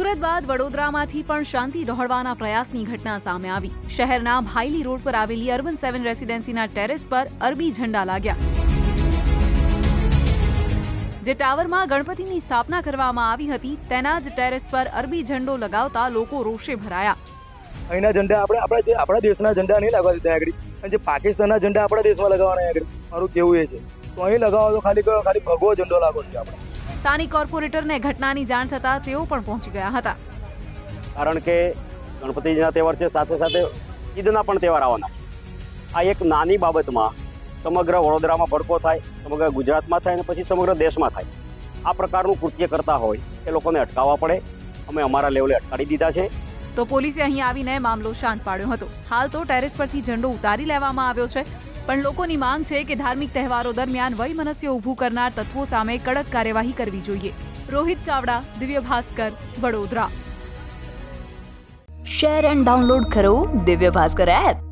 સુરત બાદ વડોદરામાંથી પણ શાંતિ ડહોળવાના પ્રયાસની ઘટના સામે આવી. શહેરના ભાઈલી રોડ પર આવેલી અર્બન સેવન રેસિડેન્સીના ટેરેસ પર અરબી ઝંડા લાગ્યા. જે ટાવરમાં ગણપતિની સ્થાપના કરવામાં આવી હતી, તેના જ ટેરેસ પર અરબી ઝંડો લગાવતા લોકો રોષે ભરાયા. અહીંના ઝંડા આપણે આપણા જે આપણા દેશના ઝંડા નહીં લગાવતા ત્યાં આગળ. અને જે પાકિસ્તાનના ઝંડા આપણા દેશમાં લગાવવાના આગળ. મારું કેવું એ છે. તો અહીં લગાવો તો ખાલી ખાલી ભગવો ઝંડો લાગો છે આપણે. સ્થાનિક કોર્પોરેટરને ઘટનાની જાણ થતાં તેઓ પણ પહોંચી ગયા હતા. કારણ કે ગણપતિજીના તહેવાર છે સાથે સાથે ઈદના પણ તહેવાર આવવાના. આ એક નાની બાબતમાં સમગ્ર વડોદરામાં ભડકો થાય સમગ્ર ગુજરાતમાં થાય અને પછી સમગ્ર દેશમાં થાય. આ પ્રકારનું કૃત્ય કરતા હોય એ લોકોને અટકાવવા પડે. અમે અમારા લેવલે અટકાવી દીધા છે. તો પોલીસે અહીં આવીને મામલો શાંત પાડ્યો હતો. હાલ તો ટેરેસ પરથી ઝંડો ઉતારી લેવામાં આવ્યો છે. પણ લોકોની માંગ છે કે ધાર્મિક તહેવારો દરમિયાન વયમનસ્ય ઊભું કરનાર તત્વો સામે કડક કાર્યવાહી કરવી જોઈએ Rohit Chavda Divya Bhaskar Vadodara share and download કરો દિવ્ય ભાસ્કર એપ